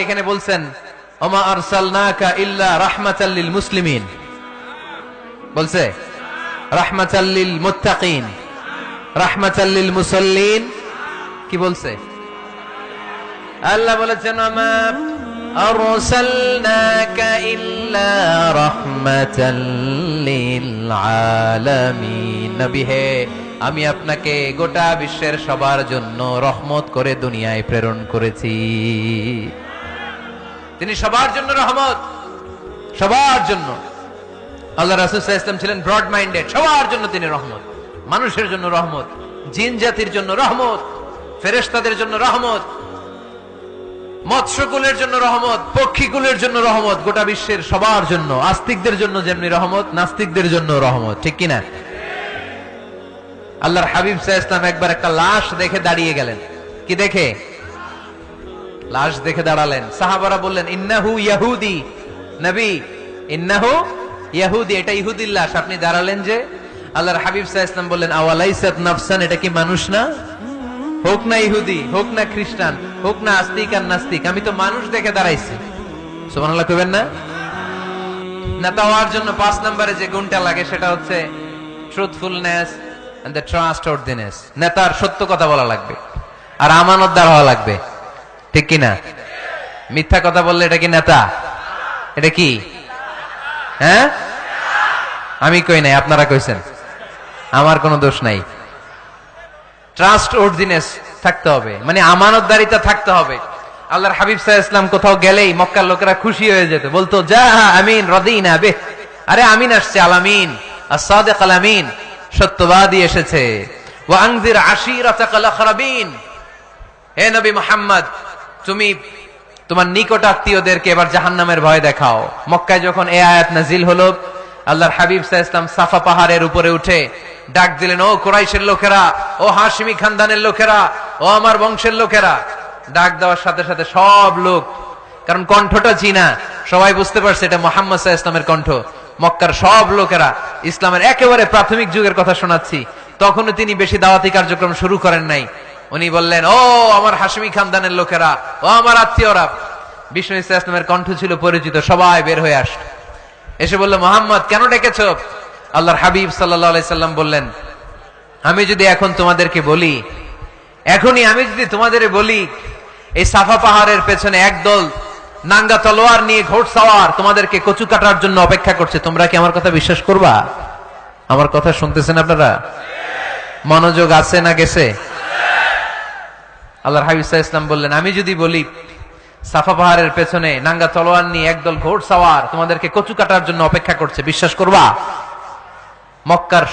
এখানে বলছেন, ওমা আরসালনাকা ইল্লা রাহমাতাল্লিল মুসলিমিন বলছে রাহমাতাল্লিল মুত্তাকিন রাহমাতাল্লিল মুসাল্লিন কি বলছে? আল্লাহ বলেছেন, ওমা আরসালনাকা ইল্লা রাহমাতাল্লিল আলামিন নবী হে, আমি আপনাকে গোটা বিশ্বের সবার জন্য রহমত করে দুনিয়ায় প্রেরণ করেছি। তিনি সবার জন্য রহমত, সবার জন্য। আল্লাহ রাসুল ইসলাম ছিলেন ব্রড মাইন্ডেড সবার জন্য তিনি রহমত। মানুষের জন্য রহমত, জিন জাতির জন্য রহমত, ফেরেশতাদের জন্য রহমত, মৎস্যকুলের জন্য রহমত, পক্ষীকুলের জন্য রহমত, গোটা বিশ্বের সবার জন্য, আস্তিকদের জন্য যেমনি রহমত, নাস্তিকদের জন্য রহমত, ঠিক কিনা? আল্লাহর হাবিব সাহা ইসলাম একবার একটা লাশ দেখে দাঁড়িয়ে গেলেন। কি দেখে? লাশ দেখে দাঁড়ালেন। সাহাবারা বললেন, ইন্নাহু ইয়াহুদি। নবী, ইন্নাহু ইয়াহুদি। এটা ইহুদির লাশ। আপনি দাঁড়ালেন যে? আল্লাহর হাবিব সাহা ইসলাম বললেন আওয়ালাইসাত নাফসান? এটা কি মানুষ না? হোক না ইহুদি, হোক না খ্রিস্টান, হোক না আস্তিক আর নাস্তিক, আমি তো মানুষ দেখে দাঁড়াইছি। সুবহানাল্লাহ কইবেন না? নেতা হওয়ার জন্য পাঁচ নম্বরে যে গুণটা লাগে সেটা হচ্ছে ট্রুথফুলনেস এন্ড দ্য ট্রাস্টওয়ার্দিনেস নেতার সত্য কথা বলা লাগবে। আর আমানতদার হওয়া লাগবে। ঠিক কি না মিথ্যা কথা বললে এটা কি নেতা? এটা কি? হ্যাঁ? আমি কই নাই, আপনারা কইছেন। আমার কোনো দোষ নাই। ট্রাস্ট অর্জিনেস থাকতে হবে। মানে আমানতদারিতা থাকতে হবে। আল্লাহর হাবিব সাহা ইসলাম কোথাও গেলেই মক্কার লোকেরা খুশি হয়ে যেত। বলতো, যা, আমিন, রদিনা বে আরে আমিন আসছে, আলামিন আসাদেক আলামিন, সত্যবাদী এসেছে। ও আংজির আশিরাতাকাল আখরাবিন। হে নবী মোহাম্মদ তুমি তোমার নিকট আত্মীয়দেরকে এবার জাহান্নামের ভয় দেখাও। মক্কায় যখন এ আয়াত নাজিল হলো, আল্লাহর হাবিব সাহা সাফা পাহাড়ের উপরে উঠে ডাক দিলেন, ও কোরাইশের লোকেরা, ও হাশিমি খানদানের লোকেরা, ও আমার বংশের লোকেরা। ডাক দেওয়ার সাথে সাথে সব লোক, কারণ কণ্ঠটা চীনা, সবাই বুঝতে পারছে এটা মোহাম্মদ সাহা ইসলামের কণ্ঠ। মক্কার সব লোকেরা ইসলামের একেবারে প্রাথমিক যুগের কথা শোনাচ্ছি। তখনও তিনি বেশি দাওয়াতি কার্যক্রম শুরু করেন নাই। উনি বললেন, ও আমার হাসমি খানদানের লোকেরা, ও আমার আত্মীয়রা। বিষ্ণু ইসা ইসলামের কণ্ঠ ছিল পরিচিত, সবাই বের হয়ে আস এসে বলল, মোহাম্মদ, কেন ডেকেছ? আল্লাহর হাবিব সাল্লাম বললেন, আমি যদি এখন তোমাদেরকে বলি, এখনই আমি যদি তোমাদের বলি, এই সাফা পাহাড়ের পেছনে একদল নাঙ্গা তলোয়ার নিয়ে ঘোট সাওয়ার তোমাদেরকে কচু কাটার জন্য অপেক্ষা করছে, তোমরা কি আমার কথা বিশ্বাস করবা? আমার কথা শুনতেছেন আপনারা? মনোযোগ আছে না গেছে? আল্লাহর হাবিসা ইসলাম বললেন, আমি যদি বলি, সাফা পাহাড়ের পেছনে নাঙ্গা তলোয়ার নিয়ে একদল ঘোর সাওয়ার তোমাদেরকে কচু কাটার জন্য অপেক্ষা করছে, বিশ্বাস করবা? মক্কার